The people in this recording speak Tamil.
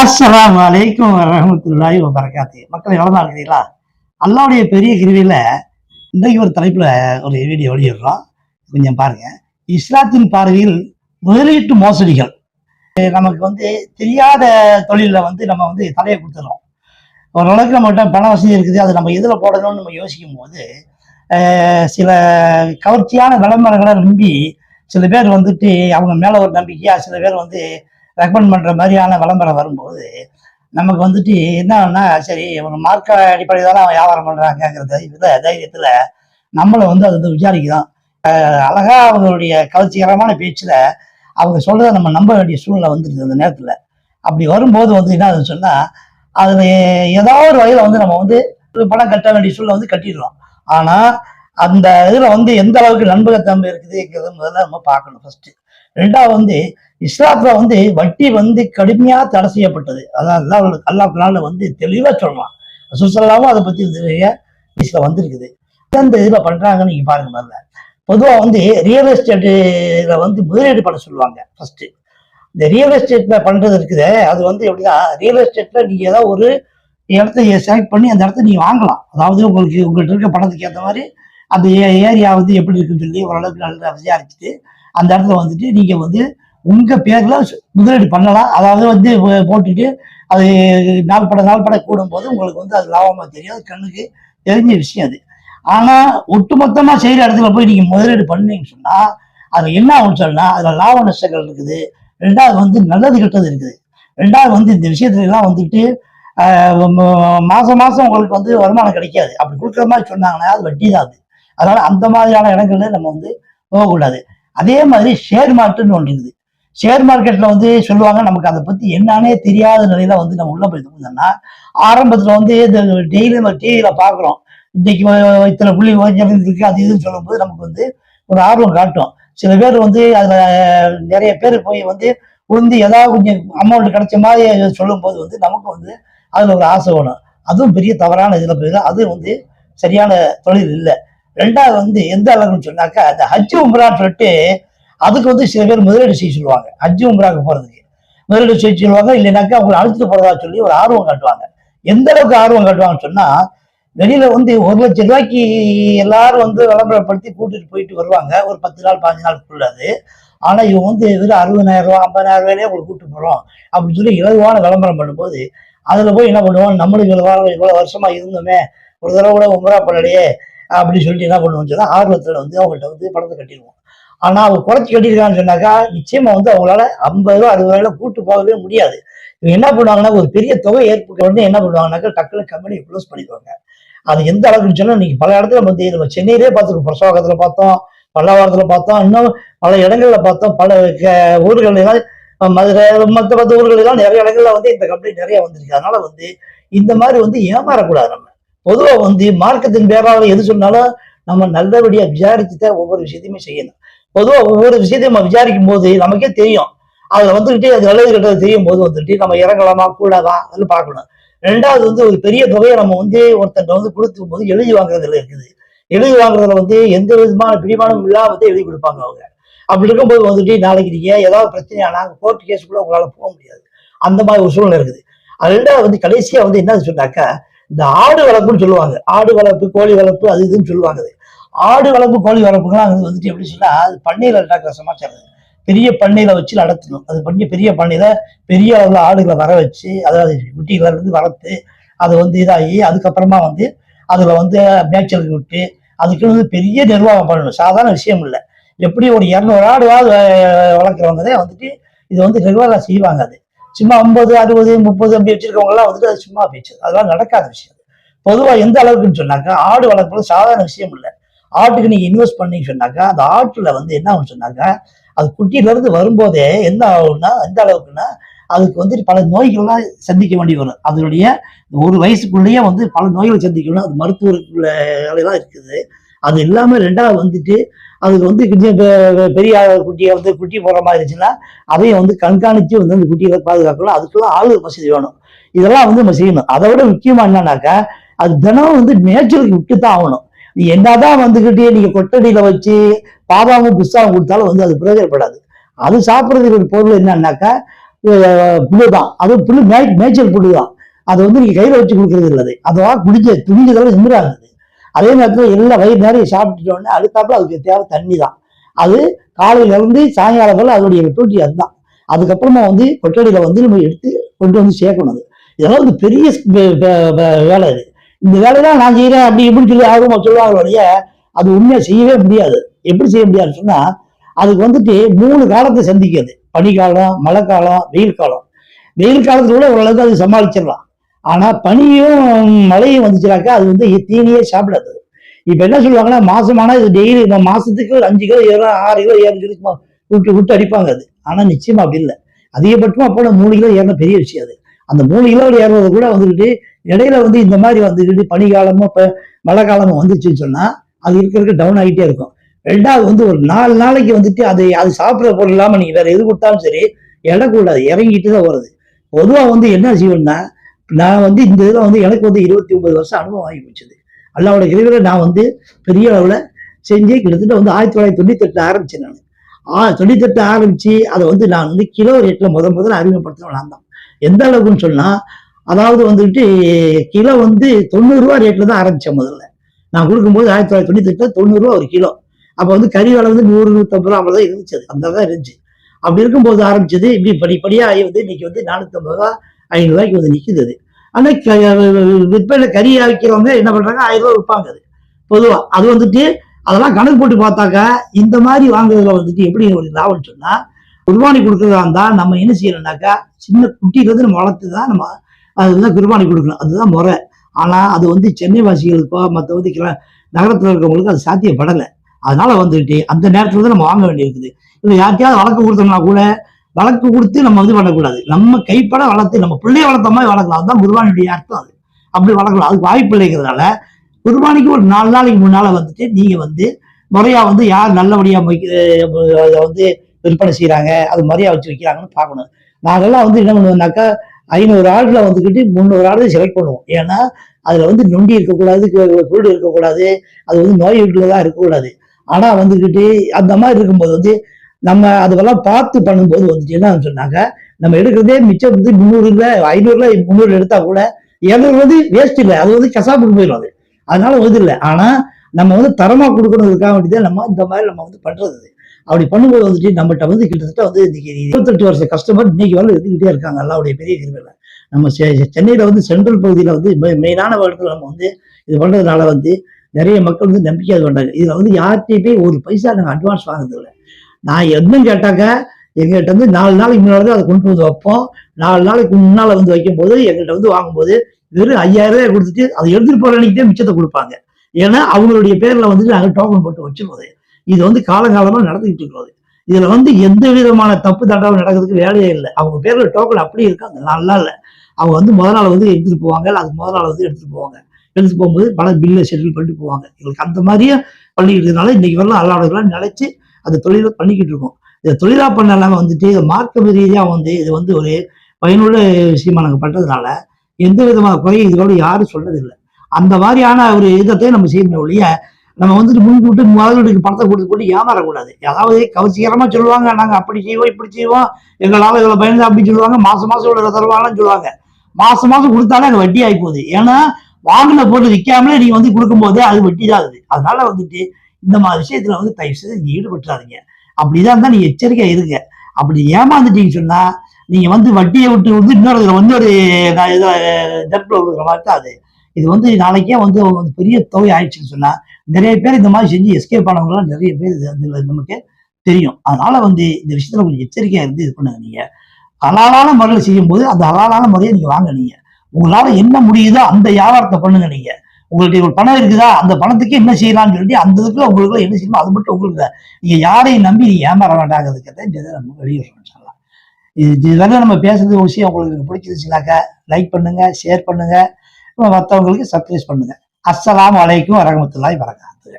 அஸ்லாம் அலைக்கும் வரஹ்மத்துல்லாஹி வபரகாத்து. மக்களை நலமா இருக்கிறீங்களா அல்லாவுடைய பெரிய கிருவியில இன்றைக்கு ஒரு தலைப்புல ஒரு வீடியோ வெளியிடுறோம். கொஞ்சம் பாருங்க. இஸ்லாத்தின் பார்வையில் முதலீட்டு மோசடிகள். நமக்கு வந்து தெரியாத தொழிலில் வந்து நம்ம வந்து தலையை கொடுத்துறோம் ஓரளவுக்கு நம்மகிட்ட பண வசதி இருக்குது. அது நம்ம எதில் போடணும்னு நம்ம யோசிக்கும் போது சில கவர்ச்சியான விளம்பரங்களை நம்பி சில பேர் வந்துட்டு அவங்க மேல ஒரு நம்பிக்கையாக சில பேர் வந்து ரெக்கமெண்ட் பண்ற மாதிரியான விளம்பரம் வரும்போது நமக்கு வந்துட்டு என்னன்னா சரி இவங்க மார்க்க அடிப்படையில் தான் வியாபாரம் பண்றாங்கிற தைரியத்துல தைரியத்துல நம்மளை வந்து அது வந்து விசாரிக்குதான். அழகாக அழகா அவங்களுடைய கவர்ச்சிகரமான பேச்சுல அவங்க சொல்றதை நம்ம நம்ப வேண்டிய சூழ்நிலை வந்துருது அந்த நேரத்துல. அப்படி வரும்போது வந்து என்ன ஆகுதுன்னு சொன்னா அதுல ஏதாவது ஒரு வகையில வந்து நம்ம வந்து ஒரு பணம் கட்ட வேண்டிய சூழ்நிலை வந்து கட்டிடுறோம். ஆனா அந்த இதுல வந்து எந்த அளவுக்கு நண்பகத்தன்மை இருக்குதுங்கிறத முதல்ல நம்ம பார்க்கணும் ஃபர்ஸ்ட் ரெண்டாவது வந்து இஸ்லாத்துல வந்து வட்டி வந்து கடுமையா தடை செய்யப்பட்டது. அதான் அல்லாஹ் அல்லாஹ்னால வந்து தெளிவா சொல்லலாம் சுசல்லாவும் அதை பத்தி நிறைய இஸ்ல வந்திருக்குது. எந்த இதுல பண்றாங்கன்னு நீங்க பாருங்க முதல்ல. பொதுவா வந்து ரியல் எஸ்டேட்ல வந்து முதலீடு பண்ண சொல்லுவாங்க ஃபர்ஸ்ட் இந்த ரியல் எஸ்டேட்ல பண்றது இருக்குது. அது வந்து எப்படின்னா ரியல் எஸ்டேட்ல நீங்க ஏதாவது ஒரு இடத்த செலக்ட் பண்ணி அந்த இடத்த நீங்கள் வாங்கலாம். அதாவது உங்களுக்கு உங்கள்கிட்ட இருக்க பணத்துக்கு ஏற்ற மாதிரி அந்த ஏரியா வந்து எப்படி இருக்குன்னு சொல்லி ஓரளவுக்கு நல்லா விசாரிச்சுட்டு அந்த இடத்துல வந்துட்டு நீங்க வந்து உங்க பேர்ல முதலீடு பண்ணலாம். அதாவது வந்து போ- போட்டுட்டு அது நாள் பட நாள் பட கூடும்போது உங்களுக்கு வந்து அது லாபமா தெரியும். அது கண்ணுக்கு தெரிஞ்ச விஷயம் அது. ஆனா ஒட்டுமொத்தமா செய்யற இடத்துல போய் நீங்க முதலீடு பண்ணீங்கன்னு சொன்னா அது என்ன ஆகும்னு சொன்னா அதுல லாப நஷ்டங்கள் இருக்குது. ரெண்டாவது வந்து நல்லது கெட்டது இருக்குது. ரெண்டாவது வந்து இந்த விஷயத்துல எல்லாம் வந்துட்டு மாதம் மாதம் மாசம் மாசம் உங்களுக்கு வந்து வருமானம் கிடைக்காது. அப்படி கொடுக்குற மாதிரி சொன்னாங்கன்னா அது வட்டி தான் அது. அதனால அந்த மாதிரியான இடங்கள்ல நம்ம வந்து போகக்கூடாது. அதே மாதிரி ஷேர் மார்க்கெட்னு ஒன்று இருக்குது. ஷேர் மார்க்கெட்ல வந்து சொல்லுவாங்க நமக்கு அதை பத்தி என்னன்னே தெரியாத நிலையில வந்து நம்ம உள்ள போயிட்டு இருந்தோம்னா ஆரம்பத்துல வந்து இந்த டெய்லி நம்ம டிவியில பாக்குறோம் இன்னைக்கு இத்தனை புள்ளி இருக்கு அது இதுன்னு சொல்லும்போது நமக்கு வந்து ஒரு ஆர்வம் காட்டும். சில பேர் வந்து அதுல நிறைய பேர் போய் வந்து உளுந்து ஏதாவது கொஞ்சம் அமௌண்ட் கிடைச்ச மாதிரி சொல்லும்போது வந்து நமக்கு வந்து அதுல ஒரு ஆசை வரும். அதுவும் பெரிய தவறான இதுல போயிடும். அது வந்து சரியான தொழில் இல்லை. ரெண்டாவது வந்து எந்த அளவுன்னு சொன்னாக்கா அந்த ஹஜ் உம்ரான்னு சொல்லிட்டு அதுக்கு வந்து சில பேர் முதலீடு செய்ய சொல்லுவாங்க. ஹஜ் உம்ராக்கு போறதுக்கு. முதலீடு செய்ய சொல்லுவாங்க இல்லைனாக்கா அவங்களை அழைச்சிட்டு போறதா சொல்லி ஒரு ஆர்வம் காட்டுவாங்க. எந்த அளவுக்கு ஆர்வம் காட்டுவாங்கன்னு சொன்னா வெளியில வந்து ஒரு லட்சம் ரூபாய்க்கு எல்லாரும் வந்து விளம்பரப்படுத்தி கூட்டிட்டு போயிட்டு வருவாங்க. ஒரு பத்து நாள் பாஞ்சு நாளுக்குள்ள அது. ஆனா இவங்க வந்து வெறும் அறுபதாயிரம் ரூபா ஐம்பதாயிரம் ரூபாயிலே உங்களுக்கு கூட்டு போறோம். அப்படின்னு சொல்லி இலகுவான விளம்பரம் பண்ணும்போது அதுல போய் என்ன பண்ணுவோம்? நம்மளுக்கு இவ்வளவு இவ்வளவு வருஷமா இருந்தோமே. ஒரு தடவை கூட உமரா பண்ணலையே அப்படின்னு சொல்லிட்டு என்ன பண்ணுவோம்னு சொன்னால் ஆர்வத்துல வந்து அவங்கள்ட்ட வந்து பணத்தை கட்டிடுவோம். ஆனால் அவங்க குறைச்சி கட்டியிருக்கான்னு சொன்னாக்கா நிச்சயமாக வந்து அவங்களால ஐம்பது ரூபா அறுபது ரூபாயில கூட்டு போகவே முடியாது. இவங்க என்ன பண்ணுவாங்கன்னா ஒரு பெரிய தொகை ஏற்பட்ட உடனே என்ன பண்ணுவாங்கன்னாக்கா டக்குனு கம்பெனி க்ளோஸ் பண்ணிடுவாங்க. அது எந்த அளவுக்குன்னு சொன்னால் இன்னைக்கு பல இடத்துல வந்து நம்ம சென்னையிலே பார்த்துருக்கோம். பிரசோகத்தில் பார்த்தோம் பல்லாவரத்தில் பார்த்தோம் இன்னும் பல இடங்களில் பார்த்தோம். பல க- மதுரை மற்ற மற்ற ஊர்களெல்லாம் நிறைய இடங்கள்ல வந்து இந்த கம்பெனி நிறைய வந்திருக்கு. அதனால வந்து இந்த மாதிரி வந்து ஏமாறக்கூடாது நம்ம. பொதுவாக வந்து மார்க்கத்தின் பேரால எது சொன்னாலும் நம்ம நல்லபடியாக விசாரிச்சு தான் ஒவ்வொரு விஷயத்தையுமே செய்யணும். பொதுவாக ஒவ்வொரு விஷயத்தையும் நம்ம விசாரிக்கும் போது நமக்கே தெரியும். அதில் வந்துக்கிட்டே அது நல்லது கெட்டது தெரியும் போது வந்துட்டு நம்ம இறங்கலாமா கூடாதா அதெல்லாம் பார்க்கணும். ரெண்டாவது வந்து ஒரு பெரிய தொகையை நம்ம வந்து ஒருத்தன் வந்து கொடுத்துக்கும் போது எழுதி வாங்குறதுல இருக்குது. எழுதி வாங்குறதுல வந்து எந்த விதமான பிடிமானம் இல்லாம வந்து எழுதி கொடுப்பாங்க அவங்க. அப்படி இருக்கும்போது வந்துட்டு நாளைக்கு நீங்க ஏதாவது பிரச்சனையானா கோர்ட் கேஸுக்குள்ள உங்களால போக முடியாது. அந்த மாதிரி ஒரு சூழ்நிலை இருக்குது. அது ரெண்டாவது வந்து கடைசியா வந்து என்ன சொன்னாக்கா இந்த ஆடு வளர்ப்புன்னு சொல்லுவாங்க. ஆடு வளர்ப்பு கோழி வளர்ப்பு அது இதுன்னு சொல்லுவாங்க அது. ஆடு வளர்ப்பு கோழி வளர்ப்புலாம் அது வந்துட்டு எப்படி சொன்னால் அது பண்ணையில் நடக்கிற சமாச்சாரம் பெரிய பண்ணையில வச்சு நடத்தணும். அது பண்ணி பெரிய பண்ணையில பெரிய அளவில் ஆடுகளை வர வச்சு அதாவது குட்டிகளை இருந்து வளர்த்து அது வந்து இதாகி அதுக்கப்புறமா வந்து அதுல வந்து மேய்ச்சலுக்கு விட்டு அதுக்கு வந்து பெரிய நிர்வாகம் பண்ணணும். சாதாரண விஷயம் இல்லை. எப்படி ஒரு இரநூறு ஆடுவாது வளர்க்குறவங்க தான் வந்துட்டு இது வந்து நிர்வாகம் செய்வாங்க அது. சும்மா ஐம்பது அறுபது முப்பது அப்படி வச்சிருக்கவங்கெல்லாம் வந்துட்டு அது சும்மா பேச்சு அதெல்லாம் நடக்காத விஷயம். பொதுவாக எந்த அளவுக்குன்னு சொன்னாக்கா ஆடு வளர்க்குறது சாதாரண விஷயம் இல்லை. ஆட்டுக்கு நீங்கள் இன்வெஸ்ட் பண்ணீங்கன்னு சொன்னாக்கா அந்த ஆட்டில் வந்து என்ன ஆகும்னு சொன்னாக்கா அது குட்டியிலேருந்து வரும்போதே என்ன ஆகும்னா எந்த அளவுக்குன்னா அதுக்கு வந்துட்டு பல நோய்கள்லாம் சந்திக்க வேண்டி வரும். அதனுடைய ஒரு வயசுக்குள்ளேயே வந்து பல நோய்களை சந்திக்கணும் அது மருத்துவர்களெல்லாம் இருக்குது. அது இல்லாமல் ரெண்டாவது வந்துட்டு அதுக்கு வந்து பெ- பெரிய குட்டியை வந்து குட்டி போடுற மாதிரி இருந்துச்சுன்னா அதையும் வந்து கண்காணித்து வந்து அந்த குட்டிகளை பாதுகாக்கணும். அதுக்கெல்லாம் ஆளு வசதி வேணும். இதெல்லாம் வந்து நம்ம செய்யணும். அதை விட முக்கியமாக என்னன்னாக்கா அது தினம் வந்து நேச்சருக்கு விட்டு தான் ஆகணும். நீ என்னதான் வந்துக்கிட்டே நீங்கள் கொட்டடியில் வச்சு பாதாமும் புஸ்தாவும் கொடுத்தாலும் வந்து அது பிரயோஜனப்படாது. அது சாப்பிட்றதுக்கு ஒரு பொருள் என்னன்னாக்கா அஹ், புழு தான் அதுவும் புழு மே மேய்ச்சல் புழு தான் அதை வந்து நீங்கள் கையில் வச்சு கொடுக்கறது இல்லை அதுவா குடிக்க துணிஞ்சதெல்லாம் நிமிராகுது அதே நேரத்தில் எல்லா வயிறு நிறைய சாப்பிட்டுட்டோன்னே அடுத்தாப்புல அதுக்கு தேவை தண்ணி தான் அது காலையில இருந்து சாயங்காலம் வரை அதோடைய டூட்டி அதுதான். அதுக்கப்புறமா வந்து கொட்டடியில் வந்து நம்ம எடுத்து கொண்டு வந்து சேர்க்கணும். அது இதெல்லாம் வந்து பெரிய வேலை இது. இந்த வேலையெல்லாம் நான் செய்கிறேன் அப்படி இப்படி சொல்லி ஆர்வமா சொல்லுவாங்க அது உண்மையாக செய்யவே முடியாது. எப்படி செய்ய முடியாதுன்னு சொன்னால் அதுக்கு வந்துட்டு மூணு காலத்தை சந்திக்கிறது. பனிக்காலம் மழைக்காலம் வெயில் காலம். வெயில் காலத்துல கூட ஓரளவுக்கு அது சமாளிச்சிடலாம். ஆனா பனியும் மழையும் வந்துச்சுனாக்கா அது வந்து தீனியே சாப்பிடாது. இப்ப என்ன சொல்லுவாங்கன்னா மாசமானா இது டெய்லி மாசத்துக்கு ஒரு அஞ்சு கிலோ ஏழு ஆறு கிலோ ஏழு கிலோ விட்டு விட்டு அடிப்பாங்க அது. ஆனா நிச்சயமா அப்படி இல்லை. அதிகபட்சமா போன மூணு கிலோ ஏறின பெரிய விஷயம் அது. அந்த மூணு கிலோ ஏறுறது கூட வந்துக்கிட்டு இடையில வந்து இந்த மாதிரி வந்துக்கிட்டு பனிக்காலமும் இப்ப மழை காலமும் வந்துச்சுன்னு சொன்னா அது இருக்க இருக்க டவுன் ஆகிட்டே இருக்கும். ரெண்டாவது வந்து ஒரு நாலு நாளைக்கு வந்துட்டு அது அது சாப்பிட்ற பொருள் இல்லாம நீங்க வேற எது கொடுத்தாலும் சரி எடை கூடாது இறங்கிட்டு தான் வருது பொதுவா வந்து என்ன செய்யணும்னா நான் வந்து இந்த இதில் வந்து எனக்கு வந்து இருபத்தி ஒன்பது வருஷம் அனுபவம் ஆகி போச்சுது. அல்லாவோட இறைவில் நான் வந்து பெரிய அளவுல செஞ்சு கிட்டத்தட்ட வந்து ஆயிரத்தி தொள்ளாயிரத்தி தொண்ணூத்தெட்டு ஆரம்பிச்சேன் நான். ஆ தொண்ணூத்தெட்டு ஆரம்பிச்சு அதை வந்து நான் வந்து கிலோ ரேட்ல முத முதல்ல அறிமுகப்படுத்தின நான் தான். எந்த அளவுக்குன்னு சொன்னா அதாவது வந்துட்டு கிலோ வந்து தொண்ணூறு ரூபா ரேட்ல தான் ஆரம்பிச்சேன் முதல்ல. நான் கொடுக்கும்போது ஆயிரத்தி தொள்ளாயிரத்தி தொண்ணூத்தி எட்டுல தொண்ணூறு ரூபா ஒரு கிலோ. அப்போ வந்து கறி விலை வந்து நூறு நூற்றம்பது ரூபா தான் இருந்துச்சு. அது. அந்த தான் இருந்துச்சு. அப்படி இருக்கும்போது ஆரம்பிச்சது இப்படி படிப்படியா ஆகி வந்து இன்னைக்கு வந்து நானூற்றம்பது ரூபா ஐநூறுரூவாய்க்கு வந்து நிக்குது. அது ஆனால் விற்பனை கறி விற்கிறவங்க என்ன பண்ணுறாங்க ஆயிரம் ரூபாய் விற்பாங்க அது. பொதுவாக அது வந்துட்டு அதெல்லாம் கணக்கு போட்டு பார்த்தாக்கா இந்த மாதிரி வாங்குறதுல வந்துட்டு எப்படி ஒரு லாபம்னு சொன்னால் குர்பானி கொடுக்குறதா இருந்தால் நம்ம என்ன செய்யணும்னாக்கா சின்ன குட்டியிலேருந்து நம்ம வளர்த்து தான் நம்ம அதுதான் குர்பானி கொடுக்கணும். அதுதான் முறை. ஆனால் அது வந்து சென்னை வாசிகளுக்கோ மற்றபடி வந்து கிள- நகரத்தில் இருக்கிறவங்களுக்கு அது சாத்தியப்படலை. அதனால வந்துட்டு அந்த நேரத்தில் தான் நம்ம வாங்க வேண்டியிருக்குது. இல்லை யார்கிட்டயாவது வழக்கு கொடுத்தோம்னா கூட வழக்கு கொடுத்து நம்ம இது பண்ணக்கூடாது நம்ம கைப்பட வளர்த்து நம்ம பிள்ளைய வளர்த்த மாதிரி வளர்க்கலாம். அதுதான் குர்பானியுடைய அர்த்தம் அது. அப்படி வளர்க்கலாம் அதுக்கு வாய்ப்பு இல்லைங்கிறதுனால குர்பானிக்கு ஒரு நாலு நாளைக்கு முன்னால வந்துட்டு நீங்க வந்து முறையா வந்து யார் நல்லபடியா அதை வந்து விற்பனை செய்யறாங்க அது முறையா வச்சு வைக்கிறாங்கன்னு பார்க்கணும். நாங்கெல்லாம் வந்து என்ன பண்ணுவோம்னாக்கா ஐநூறு ஆடுல வந்துக்கிட்டு முந்நூறு ஆடு செலக்ட் பண்ணுவோம். ஏன்னா அதுல வந்து நொண்டி இருக்கக்கூடாது கு- குருடு இருக்கக்கூடாது அது வந்து நோய் வீட்டுலதான் இருக்கக்கூடாது. ஆனா வந்துக்கிட்டு அந்த மாதிரி இருக்கும்போது வந்து நம்ம அதுவெல்லாம் பார்த்து பண்ணும்போது வந்துட்டு என்ன சொன்னாங்க நம்ம எடுக்கிறதே மிச்சம் வந்து முந்நூறுல ஐநூறுல முந்நூறு எடுத்தா கூட இரநூறு வந்து வேஸ்ட் இல்லை. அது வந்து கசாப்புக்கு போயிடும் அது. அதனால வந்து இல்லை. ஆனா நம்ம வந்து தரமா கொடுக்கணுங்கிறதுக்காக வேண்டியதான் நம்ம இந்த மாதிரி நம்ம வந்து பண்றது அது. அப்படி பண்ணும்போது வந்துட்டு நம்மகிட்ட வந்து கிட்டத்தட்ட வந்து இன்னைக்கு இருபத்தெட்டு வருஷம் கஸ்டமர் இன்னைக்கு வரல இருந்துகிட்டே இருக்காங்க. அல்லாவுடைய பெரிய கிருமையில நம்ம செ- சென்னையில வந்து சென்ட்ரல் பகுதியில வந்து மெ- மெயினான இடத்துல நம்ம வந்து இது பண்றதுனால வந்து நிறைய மக்கள் வந்து நம்பிக்கை அது பண்றாங்க. இதுல வந்து யார்கிட்டயுமே ஒரு பைசா நாங்கள் அட்வான்ஸ் வாங்குறது இல்லை நான் எதுவும் கேட்டாக்க எங்ககிட்ட வந்து நாலு நாளைக்கு முன்னாடி தான் அதை கொண்டு வந்து வைப்போம். நாலு நாளைக்கு முன்னால் வந்து வைக்கும்போது எங்கள்கிட்ட வந்து வாங்கும்போது வெறும் ஐயாயிரம் ரூபாய் கொடுத்துட்டு அதை எடுத்துகிட்டு போகிற அன்னைக்கு தான் மிச்சத்தை கொடுப்பாங்க. ஏன்னா அவங்களுடைய பேரில் வந்துட்டு நாங்கள் டோக்கன் போட்டு வச்சிருந்தது. இது வந்து காலகாலமாக நடந்துகிட்டு இருக்கிறது. இதில் வந்து எந்த விதமான தப்பு தண்டாவும் நடக்கிறதுக்கு வேலையே இல்லை. அவங்க பேரில் டோக்கன் அப்படியே இருக்கு. அந்த நாலு அவங்க வந்து முத நாள் வந்து எடுத்துகிட்டு போவாங்க. அது முத நாள் வந்து எடுத்துகிட்டு போவாங்க. எடுத்துகிட்டு போகும்போது பல பில்லை செட்டில் பண்ணிட்டு போவாங்க. எங்களுக்கு அந்த மாதிரியே பண்ணிக்கிட்டு இருக்கனால இன்னைக்கு வரலாம். அல்லாடெல்லாம் நினைச்சு அது தொழில் பண்ணிக்கிட்டு இருக்கோம். இதை தொழிலாக பண்ணலாம வந்துட்டு இது மார்க்க ரீதியாக வந்து இது வந்து ஒரு பயனுள்ள விஷயமா நாங்கள் பண்ணுறதுனால எந்த விதமான குறையும் இதோட யாரும் சொல்றதில்லை. அந்த மாதிரியான ஒரு இதத்தையும் நம்ம செய்யணும் ஒழிய நம்ம வந்துட்டு முன்கூட்டு முதலீடுக்கு பணத்தை கொடுத்து போட்டு ஏமாறக்கூடாது. அதாவது கவர்ச்சிகரமாக சொல்லுவாங்க நாங்கள் அப்படி செய்வோம் இப்படி செய்வோம் எங்களால் இதில் பயந்து அப்படின்னு சொல்லுவாங்க மாதம் மாதம் இவ்வளோ தருவாங்கன்னு சொல்லுவாங்க. மாதம் மாதம் கொடுத்தாலே அது வட்டி ஆகி போகுது ஏன்னா வாங்கின போட்டு விற்காமலே நீங்கள் வந்து கொடுக்கும்போது அது வட்டி தான் ஆகுது அதனால வந்துட்டு இந்த மாதிரி விஷயத்துல வந்து தயவு செய்து நீங்க ஈடுபட்டுறாதீங்க. அப்படிதான் இருந்தா நீங்க எச்சரிக்கையா இருங்க. அப்படி ஏமாந்துட்டீங்கன்னு சொன்னா நீங்க வந்து வட்டியை விட்டு வந்து இன்னொரு வந்து ஒரு டெப்ல கொடுக்குற மாதிரி தான் அது இது வந்து நாளைக்கே வந்து பெரிய தொகை ஆயிடுச்சுன்னு சொன்னா நிறைய பேர் இந்த மாதிரி செஞ்சு எஸ்கேப் ஆனவங்களாம் நிறைய பேர் இது நமக்கு தெரியும். அதனால வந்து இந்த விஷயத்துல கொஞ்சம் எச்சரிக்கையா இருந்து இது பண்ணுங்க நீங்க. ஹலாலான முறையில் செய்யும்போது அந்த ஹலாலான முறையை நீங்க வாங்க நீங்க. உங்களால என்ன முடியுதோ அந்த வியாபாரத்தை பண்ணுங்க நீங்க. உங்கள்கிட்ட ஒரு பணம் இருக்குதா? அந்த பணத்துக்கு என்ன செய்யலாம்னு சொல்லிட்டு அந்த இதுக்கு உங்களுக்கு என்ன செய்யணும் அது மட்டும் உங்களுக்கு நீங்க யாரையும் நம்பி நீங்க ஏமாற வேண்டாங்கிறதுக்கு இதை நம்ம வெளியிடுறோம் சொல்லலாம் இது இதெல்லாம் நம்ம பேசுறது ஒரு விஷயம் உங்களுக்கு பிடிச்சிருச்சுனாக்கா லைக் பண்ணுங்க ஷேர் பண்ணுங்க. மற்றவங்களுக்கு சர்ப்ரைஸ் பண்ணுங்க. அஸ்ஸலாம் வலைக்கும் வரமத்துல்லாஹி வரகாத்து